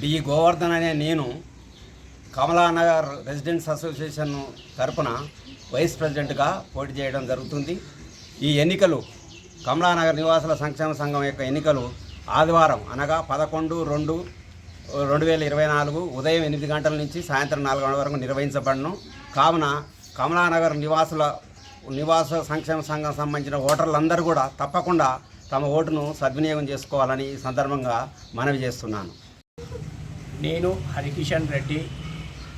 D. Govardhan అనే నేను Kamalanagar residents association తరపున వైస్ ప్రెసిడెంట్గా పోటీ చేయడం జరుగుతుంది. ఈ ఎన్నికలు కమలానగర్ నివాసుల సంక్షేమ సంఘం యొక్క ఎన్నికలు ఆదివారం అనగా పదకొండు రెండు రెండు వేల ఇరవై నాలుగు ఉదయం ఎనిమిది గంటల నుంచి సాయంత్రం నాలుగు గంటల వరకు నిర్వహించబడను. కావున కమలానగర్ నివాసుల నివాస సంక్షేమ సంఘం సంబంధించిన ఓటర్లందరూ కూడా తప్పకుండా తమ ఓటును సద్వినియోగం చేసుకోవాలని ఈ సందర్భంగా మనవి చేస్తున్నాను. నేను హరికిషన్ రెడ్డి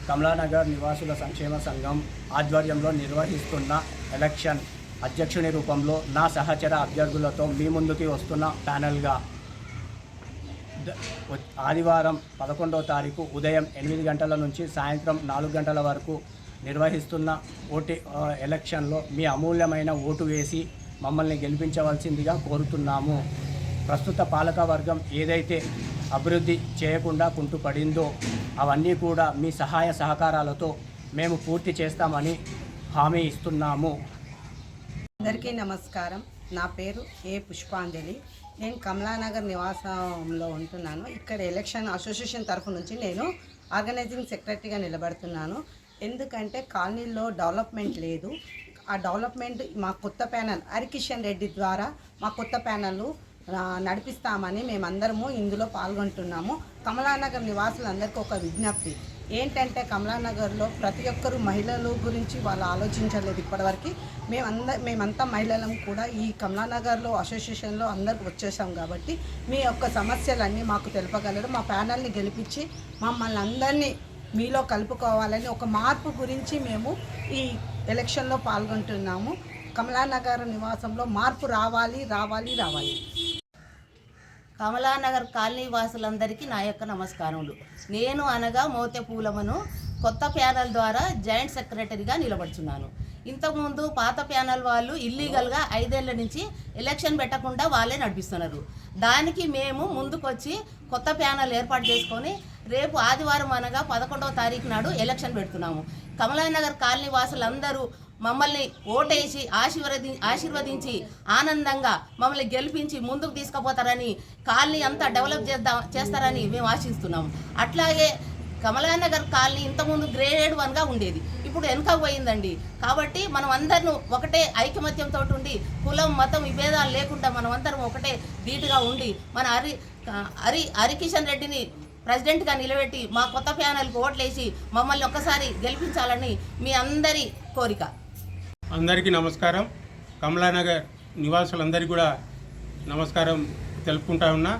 కమలానగర్ నివాసుల సంక్షేమ సంఘం ఆధ్వర్యంలో నిర్వహిస్తున్న ఎలక్షన్ అధ్యక్షుని రూపంలో నా సహచర అభ్యర్థులతో మీ ముందుకి వస్తున్న ప్యానెల్గా ఆదివారం పదకొండవ తారీఖు ఉదయం ఎనిమిది గంటల నుంచి సాయంత్రం నాలుగు గంటల వరకు నిర్వహిస్తున్న ఓటి ఎలక్షన్లో మీ అమూల్యమైన ఓటు వేసి మమ్మల్ని గెలిపించవలసిందిగా కోరుతున్నాము. ప్రస్తుత పాలకవర్గం ఏదైతే అభివృద్ధి చేయకుండా కుంటుపడిందో అవన్నీ కూడా మీ సహాయ సహకారాలతో మేము పూర్తి చేస్తామని హామీ ఇస్తున్నాము. అందరికీ నమస్కారం. నా పేరు ఏ పుష్పాంజలి. నేను కమలానగర్ నివాసంలో ఉంటున్నాను. ఇక్కడ ఎలక్షన్ అసోసియేషన్ తరఫు నుంచి నేను ఆర్గనైజింగ్ సెక్రటరీగా నిలబడుతున్నాను. ఎందుకంటే కాలనీలో డెవలప్మెంట్ లేదు. ఆ డెవలప్మెంట్ మా కొత్త ప్యానల్ హరికిషన్ రెడ్డి ద్వారా మా కొత్త ప్యానల్ నడిపిస్తామని మేమందరము ఇందులో పాల్గొంటున్నాము. కమలానగర్ నివాసులందరికీ ఒక విజ్ఞప్తి. ఏంటంటే కమలానగర్లో ప్రతి ఒక్కరు మహిళలు గురించి వాళ్ళు ఆలోచించలేదు ఇప్పటివరకు. మేమంద మేమంతా మహిళలం కూడా ఈ కమలానగర్లో అసోసియేషన్లో అందరికి వచ్చేసాం కాబట్టి మీ యొక్క సమస్యలన్నీ మాకు తెలుపగలరు. మా ప్యానల్ని గెలిపించి మమ్మల్ని అందరినీ మీలో కలుపుకోవాలని ఒక మార్పు గురించి మేము ఈ ఎలక్షన్లో పాల్గొంటున్నాము. కమలానగర్ నివాసంలో మార్పు రావాలి రావాలి రావాలి. కమలానగర్ కాలనీ వాసులందరికీ నా యొక్క నమస్కారములు. నేను అనగా మోతే పూలమను కొత్త ప్యానల్ ద్వారా జాయింట్ సెక్రటరీగా నిలబడుచున్నాను. ఇంతకుముందు పాత ప్యానల్ వాళ్ళు ఇల్లీగల్గా ఐదేళ్ళ నుంచి ఎలక్షన్ పెట్టకుండా వాళ్ళే నడిపిస్తున్నారు. దానికి మేము ముందుకొచ్చి కొత్త ప్యానల్ ఏర్పాటు చేసుకొని రేపు ఆదివారం అనగా పదకొండవ తారీఖు నాడు ఎలక్షన్ పెడుతున్నాము. కమలానగర్ కాలనీ వాసులందరూ మమ్మల్ని ఓటేసి ఆశీర్వది ఆశీర్వదించి ఆనందంగా మమ్మల్ని గెలిపించి ముందుకు తీసుకుపోతారని కాలనీ అంతా డెవలప్ చేద్దాం చేస్తారని మేము ఆశిస్తున్నాము అట్లాగే కమలానగర్ కాలనీ ఇంతకుముందు గ్రేడ్ వన్గా ఉండేది. ఇప్పుడు వెనుక పోయిందండి. కాబట్టి మనం అందరం ఒకటే ఐకమత్యంతో ఉండి కులం మతం విభేదాలు లేకుండా మనం అందరం ఒకటే ధీటుగా ఉండి మన హరి హరి హరికిషన్ రెడ్డిని ప్రెసిడెంట్గా నిలబెట్టి మా కొత్త ప్యానల్కి ఓట్లేసి మమ్మల్ని ఒక్కసారి గెలిపించాలని మీ అందరి కోరిక. అందరికీ నమస్కారం. కమలానగర్ నివాసులందరికీ కూడా నమస్కారం తెలుపుకుంటా ఉన్నా.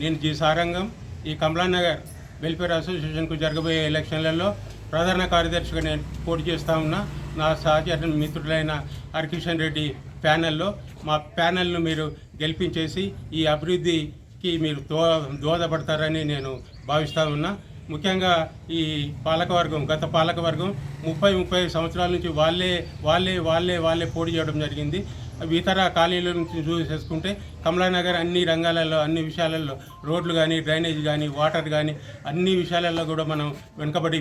నేను జి సారంగం. ఈ కమలానగర్ వెల్ఫేర్ అసోసియేషన్కు జరగబోయే ఎలక్షన్లలో ప్రధాన కార్యదర్శిగా నేను పోటీ చేస్తా ఉన్నా. నా సహచర మిత్రులైన హరికిషన్ రెడ్డి ప్యానెల్లో మా ప్యానెల్ను మీరు గెలిపించేసి ఈ అభివృద్ధికి మీరు దో దోహదపడతారని నేను భావిస్తూ ఉన్నా ముఖ్యంగా ఈ పాలకవర్గం గత పాలకవర్గం ముప్పై ముప్పై సంవత్సరాల నుంచి వాళ్ళే వాళ్ళే వాళ్ళే వాళ్ళే పోటీ చేయడం జరిగింది. అవి ఇతర ఖాళీల నుంచి చూసేసుకుంటే కమలానగర్ అన్ని రంగాలలో అన్ని విషయాలలో రోడ్లు కానీ డ్రైనేజ్ కానీ వాటర్ కానీ అన్ని విషయాలలో కూడా మనం వెనుకబడి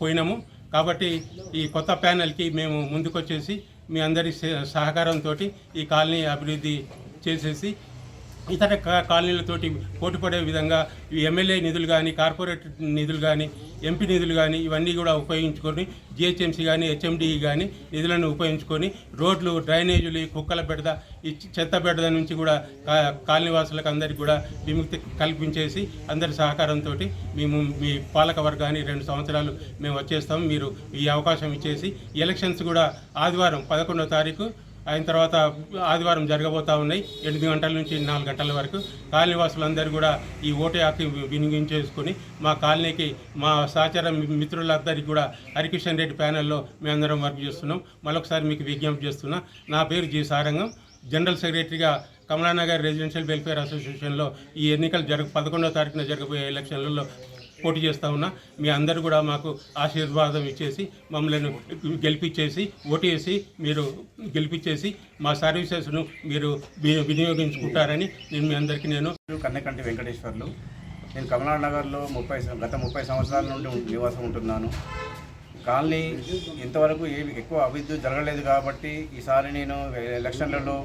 పోయినాము. కాబట్టి ఈ కొత్త ప్యానెల్కి మేము ముందుకొచ్చేసి మీ అందరి సహ- సహకారంతో ఈ కాలనీ అభివృద్ధి చేసేసి ఇతర కాలనీలతోటి పోటీపడే విధంగా ఈ ఎమ్మెల్యే నిధులు కానీ కార్పొరేట్ నిధులు కానీ ఎంపీ నిధులు కానీ ఇవన్నీ కూడా ఉపయోగించుకొని జిహెచ్ఎంసీ కానీ హెచ్ఎండిఈ కానీ నిధులను ఉపయోగించుకొని రోడ్లు డ్రైనేజీలు ఈ కుక్కల బెడద ఈ చెత్త బెడద నుంచి కూడా కాలనీవాసులకు అందరికీ కూడా విముక్తి కల్పించేసి అందరి సహకారంతో మేము మీ పాలక వర్గాన్ని రెండు సంవత్సరాలు మేము వచ్చేస్తాం. మీరు ఈ అవకాశం ఇచ్చేసి ఎలక్షన్స్ కూడా ఆదివారం పదకొండో తారీఖు అయిన తర్వాత ఆదివారం జరగబోతా ఉన్నాయి. ఎనిమిది గంటల నుంచి నాలుగు గంటల వరకు కాలనీవాసులందరూ కూడా ఈ ఓటు హక్కు వినియోగించేసుకొని మా కాలనీకి మా సహచర మిత్రులందరికీ కూడా హరికిషన్ రెడ్డి ప్యానెల్లో మేమందరం వర్క్ చేస్తున్నాం. మరొకసారి మీకు విజ్ఞప్తి చేస్తున్నా నా పేరు జి సారంగం. జనరల్ సెక్రటరీగా కమలానగర్ రెసిడెన్షియల్ వెల్ఫేర్ అసోసియేషన్లో ఈ ఎన్నికలు జరగ పదకొండవ తారీఖున జరగబోయే ఎలక్షన్లలో పోటీ చేస్తా ఉన్నా. మీ అందరు కూడా మాకు ఆశీర్వాదం ఇచ్చేసి మమ్మల్ని గెలిపించేసి ఓటు వేసి మీరు గెలిపించేసి మా సర్వీసెస్ను మీరు వినియోగించుకుంటారని నేను మీ అందరికీ నేను కన్నకంటి వెంకటేశ్వర్లు. నేను కమలాడ్ నగర్లో ముప్పై గత ముప్పై సంవత్సరాల నుండి నివాసం ఉంటున్నాను. కాలనీ ఇంతవరకు ఏమి ఎక్కువ అభివృద్ధి జరగలేదు కాబట్టి ఈసారి నేను ఎలక్షన్లలో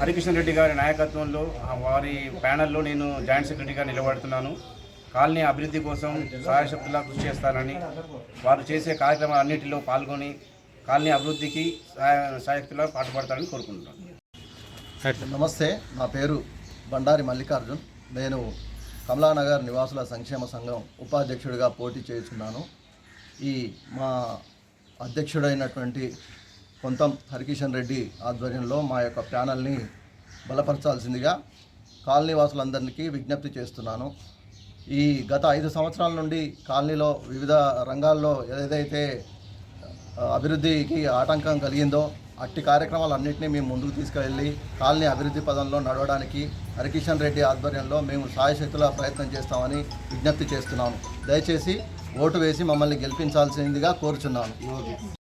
హరికృష్ణ రెడ్డి గారి నాయకత్వంలో వారి ప్యానల్లో నేను జాయింట్ సెక్రటరీగా నిలబడుతున్నాను. కాలనీ అభివృద్ధి కోసం సహాయశక్తులా కృషి చేస్తానని వారు చేసే కార్యక్రమాలన్నిటిలో పాల్గొని కాలనీ అభివృద్ధికి సహాయ సహాయకులా పాటుపడతారని కోరుకుంటున్నాను. నమస్తే నా పేరు బండారి మల్లికార్జున్. నేను కమలానగర్ నివాసుల సంక్షేమ సంఘం ఉపాధ్యక్షుడిగా పోటీ చేస్తున్నాను. ఈ మా అధ్యక్షుడైనటువంటి కొంతం హరికిషన్ రెడ్డి ఆధ్వర్యంలో మా యొక్క ప్యానల్ని బలపరచాల్సిందిగా కాలనీ వాసులందరికీ విజ్ఞప్తి చేస్తున్నాను. ఈ గత ఐదు సంవత్సరాల నుండి కాలనీలో వివిధ రంగాల్లో ఏదైతే అభివృద్ధికి ఆటంకం కలిగిందో అట్టి కార్యక్రమాలన్నింటినీ మేము ముందుకు తీసుకెళ్ళి కాలనీ అభివృద్ధి పదంలో నడవడానికి హరికిషన్ రెడ్డి ఆధ్వర్యంలో మేము సాయశక్తుల ప్రయత్నం చేస్తామని విజ్ఞప్తి చేస్తున్నాము దయచేసి ఓటు వేసి మమ్మల్ని గెలిపించాల్సిందిగా కోరుచున్నాను.